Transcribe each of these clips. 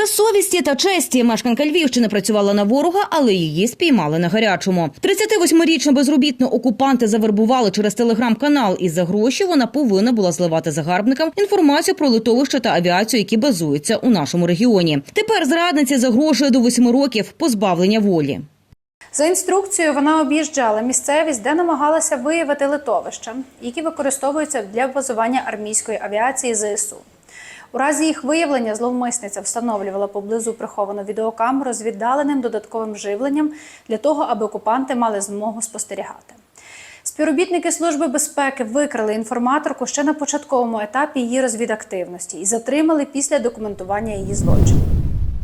Без совісті та честі мешканка Львівщини працювала на ворога, але її спіймали на гарячому. 38-річну безробітну окупанти завербували через телеграм-канал, і за гроші вона повинна була зливати загарбникам інформацію про литовище та авіацію, які базуються у нашому регіоні. Тепер зрадниці загрожує до 8 років позбавлення волі. За інструкцією вона об'їжджала місцевість, де намагалася виявити литовища, які використовуються для базування армійської авіації ЗСУ. У разі їх виявлення зловмисниця встановлювала поблизу приховану відеокамеру з віддаленим додатковим живленням для того, аби окупанти мали змогу спостерігати. Співробітники Служби безпеки викрили інформаторку ще на початковому етапі її розвідактивності і затримали після документування її злочину.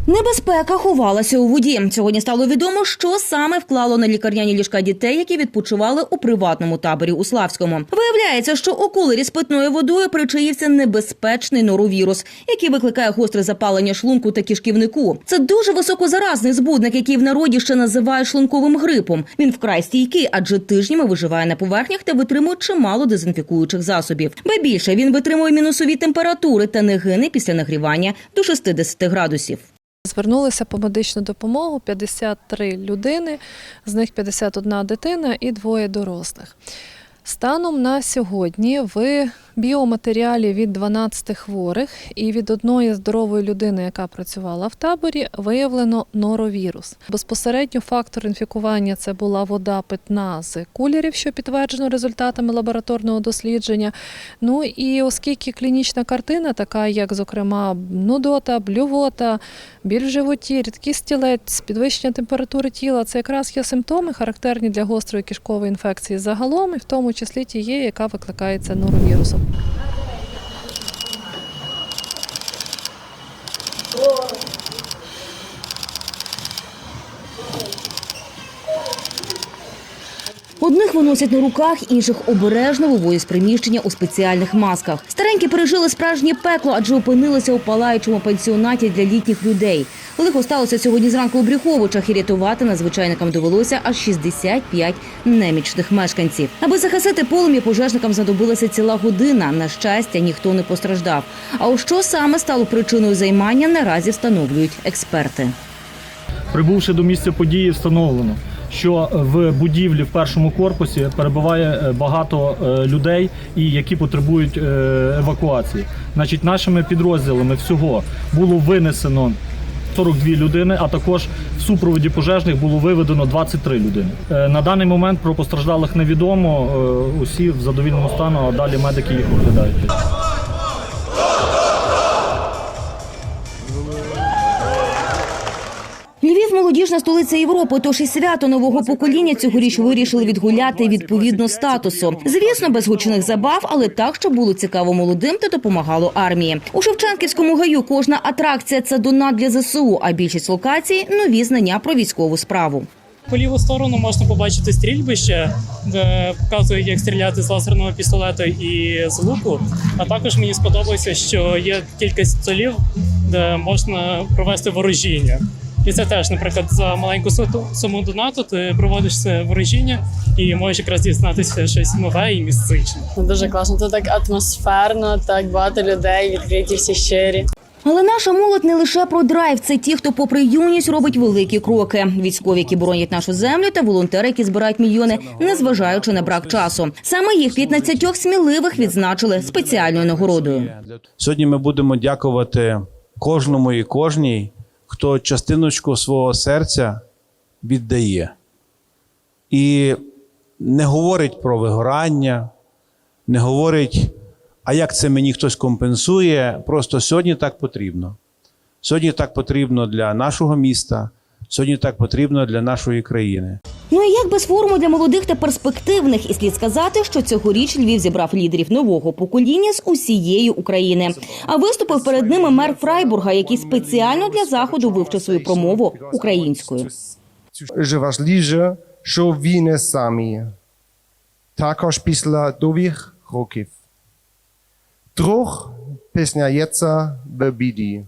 Небезпека ховалася у воді. Сьогодні стало відомо, що саме вклало на лікарняні ліжка дітей, які відпочивали у приватному таборі у Славському. Виявляється, що у кулері з питною водою причаївся небезпечний норовірус, який викликає гостре запалення шлунку та кишківнику. Це дуже високозаразний збудник, який в народі ще називають шлунковим грипом. Він вкрай стійкий, адже тижнями виживає на поверхнях та витримує чимало дезінфікуючих засобів. Ба більше він витримує мінусові температури та не гине після нагрівання до 60 градусів. Звернулися по медичну допомогу 53 людини, з них 51 дитина і двоє дорослих. Станом на сьогодні в біоматеріалі від 12 хворих і від одної здорової людини, яка працювала в таборі, виявлено норовірус. Безпосередньо фактор інфікування це була вода питна з кулерів, що підтверджено результатами лабораторного дослідження. Ну і оскільки клінічна картина, така як, зокрема, нудота, блювота, біль в животі, рідкий стілець, підвищення температури тіла, це якраз є симптоми, характерні для гострої кишкової інфекції загалом, і в тому числі тієї, яка викликається норовірусом. Одних виносять на руках, інших обережно виводять з приміщення у спеціальних масках. Старенькі пережили справжнє пекло, адже опинилися у палаючому пансіонаті для літніх людей. Лихо сталося сьогодні зранку у Брюховичах і рятувати надзвичайникам довелося аж 65 немічних мешканців. Аби захисити полум'я, пожежникам знадобилася ціла година. На щастя, ніхто не постраждав. А у що саме стало причиною займання, наразі встановлюють експерти. Прибувши до місця події, встановлено, що в будівлі в першому корпусі перебуває е, багато е, людей, і які потребують е, евакуації. Значить, нашими підрозділами всього було винесено 42 людини, а також в супроводі пожежних було виведено 23 людини. На даний момент про постраждалих невідомо. Усі в задовільному стану, а далі медики їх оглядають. Молодіжна столиця Європи, тож і свято нового покоління цьогоріч вирішили відгуляти відповідно статусу. Звісно, без гучних забав, але так, щоб було цікаво молодим та допомагало армії. У Шевченківському гаю кожна атракція це донат для ЗСУ, а більшість локацій нові знання про військову справу. По ліву сторону можна побачити стрільбище, де показують, як стріляти з лазерного пістолета і з луку. А також мені сподобається, що є кілька столів, де можна провести ворожіння. І це теж, наприклад, за маленьку суму донату ти проводиш це ворожіння і можеш якраз дізнатися щось нове і містичне. Ну, Дуже класно. Тут так атмосферно, так багато людей, відкриті всі щирі. Але наша молодь не лише про драйв. Це ті, хто попри юність робить великі кроки. Військові, які боронять нашу землю, та волонтери, які збирають мільйони, незважаючи на брак часу. Саме їх 15 сміливих відзначили спеціальною нагородою. Сьогодні ми будемо дякувати кожному і кожній, хто частиночку свого серця віддає. І не говорить про вигорання, не говорить, а як це мені хтось компенсує. Просто сьогодні так потрібно. Сьогодні так потрібно для нашого міста, сьогодні так потрібно для нашої країни. Ну і як без форуму для молодих та перспективних, і слід сказати, що цьогоріч Львів зібрав лідерів нового покоління з усієї України. А виступив перед ними мер Фрайбурга, який спеціально для заходу вивчив свою промову українською. Що важливіше, що ви не самі. Також після довгих років. Друг пізнається в біді.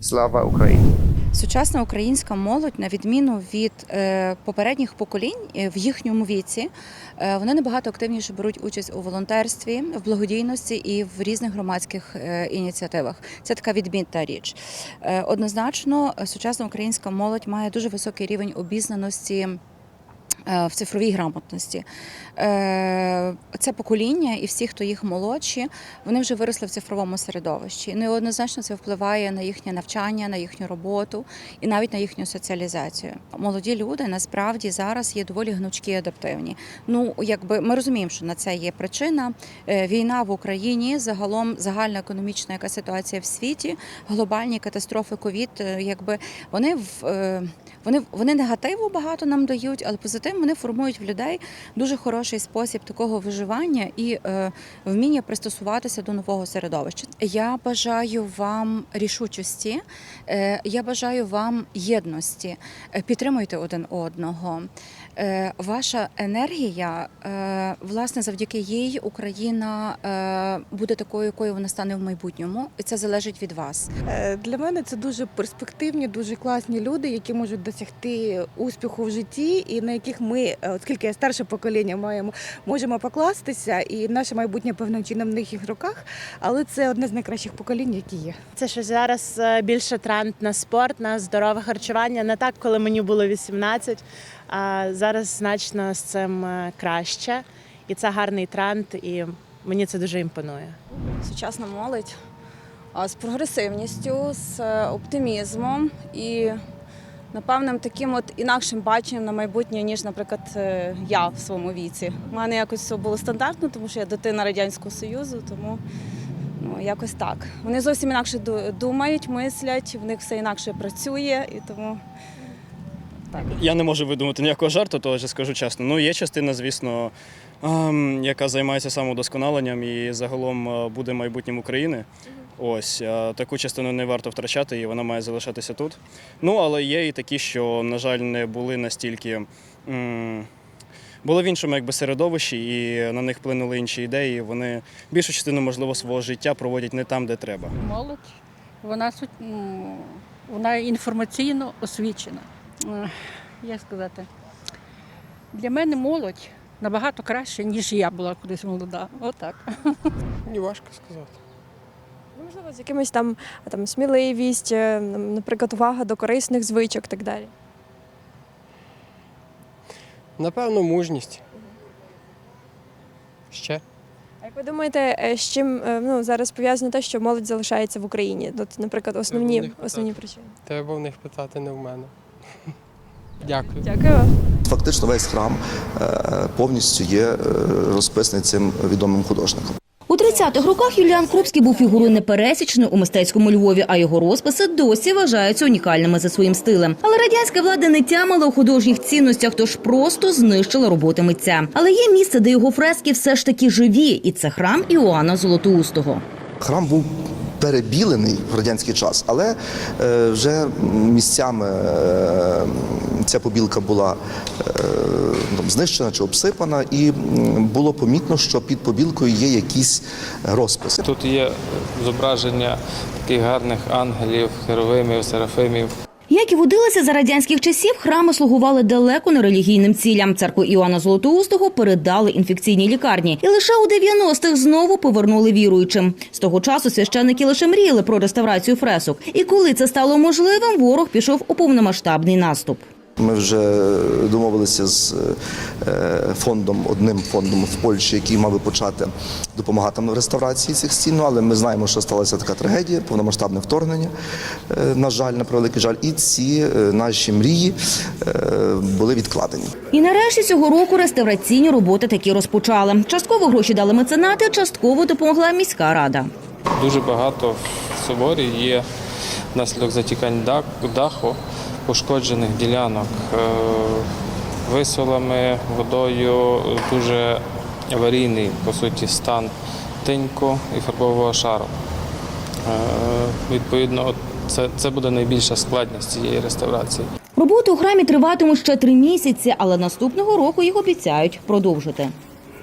Слава Україні! Сучасна українська молодь, на відміну від е, попередніх поколінь е, в їхньому віці, е, вони набагато активніше беруть участь у волонтерстві, в благодійності і в різних громадських ініціативах. Це така відмінна річ. Однозначно, сучасна українська молодь має дуже високий рівень обізнаності. Е, В цифровій грамотності Е, це покоління і всі, хто їх молодші, вони вже виросли в цифровому середовищі. Ну і однозначно це впливає на їхнє навчання, на їхню роботу і навіть на їхню соціалізацію. Молоді люди насправді зараз є доволі гнучкі і адаптивні. Ну якби ми розуміємо, що на це є причина. Е, Війна в Україні, загалом загальна економічна яка ситуація в світі, глобальні катастрофи, ковід, якби вони в вони, вони негативу багато нам дають, але позитив вони формують в людей дуже хороший спосіб такого виживання і е, вміння пристосуватися до нового середовища. Я бажаю вам рішучості, е, я бажаю вам єдності. Е, Підтримуйте один одного. Е, Ваша енергія, е, власне, завдяки їй Україна е, буде такою, якою вона стане в майбутньому, і це залежить від вас. Е, Для мене це дуже перспективні, дуже класні люди, які можуть досягти успіху в житті, і на яких ми, е, оскільки старше покоління, маємо можемо покластися, і наше майбутнє певним чином в їх руках. Але це одне з найкращих поколінь, які є. Це що зараз е, більше тренд на спорт, на здорове харчування. Не так, коли мені було 18, а зараз значно з цим е, краще. І це гарний тренд, і мені це дуже імпонує. сучасна молодь з прогресивністю, з оптимізмом і напевним таким от інакшим баченням на майбутнє, ніж, наприклад, е, я в своєму віці. У мене якось все було стандартно, тому що я дитина Радянського Союзу, тому ну, якось так. Вони зовсім інакше думають, мислять, в них все інакше працює, і тому Так. Я не можу видумати ніякого жарту, то вже скажу чесно. Ну, є частина, звісно, ем, яка займається самодосконаленням і загалом е, буде майбутнім України. Ось е, таку частину не варто втрачати, і вона має залишатися тут. Ну, але є і такі, що, на жаль, не були настільки. м, Були в іншому якби, середовищі, і на них вплинули інші ідеї. Вони більшу частину, можливо, свого життя проводять не там, де треба. молодь, вона суть- ну, вона інформаційно освічена. Е, Як сказати, для мене молодь набагато краще, ніж я була колись молода. Отак. Мені важко сказати. Можливо з якимось там, там сміливість, е, наприклад, увага до корисних звичок і так далі. Напевно, мужність. Ще. А як ви думаєте, е, з чим е, ну, зараз пов'язано те, що молодь залишається в Україні? От, наприклад, основні, основні причини. Треба в них питати не в мене. Дякую. Дякую. Фактично весь храм повністю є розписаний цим відомим художником. У 30-х роках Юліан Крупський був фігурою непересічною у мистецькому Львові, а його розписи досі вважаються унікальними за своїм стилем. Але радянська влада не тямила у художніх цінностях, тож просто знищила роботи митця. Але є місце, де його фрески все ж таки живі, і це храм Іоанна Золотоустого. Храм був перебілений в радянський час, але е, вже місцями е, ця побілка була е, там, знищена чи обсипана, і було помітно, що під побілкою є якісь розписи. Тут є зображення таких гарних ангелів, херовимів, серафимів. Як і водилося за радянських часів, храми слугували далеко не релігійним цілям. Церкву Іоанна Золотоустого передали інфекційній лікарні, і лише у 90-х знову повернули віруючим. З того часу священники лише мріяли про реставрацію фресок. І коли це стало можливим, ворог пішов у повномасштабний наступ. Ми вже домовилися з е, фондом, одним фондом в Польщі, який мав би почати допомагати нам в реставрації цих стін. Ну, Але ми знаємо, що сталася така трагедія, повномасштабне вторгнення. е, На жаль, на превеликий жаль, і ці е, наші мрії були відкладені. І нарешті цього року реставраційні роботи таки розпочали. Частково гроші дали меценати, частково допомогла міська рада. Дуже багато в соборі є внаслідок затікань даху, пошкоджених ділянок е, висолами, водою, дуже аварійний, по суті, стан тиньку і фарбового шару. Е, Відповідно, це, це буде найбільша складність цієї реставрації. Роботи у храмі триватимуть ще три місяці, але наступного року їх обіцяють продовжити.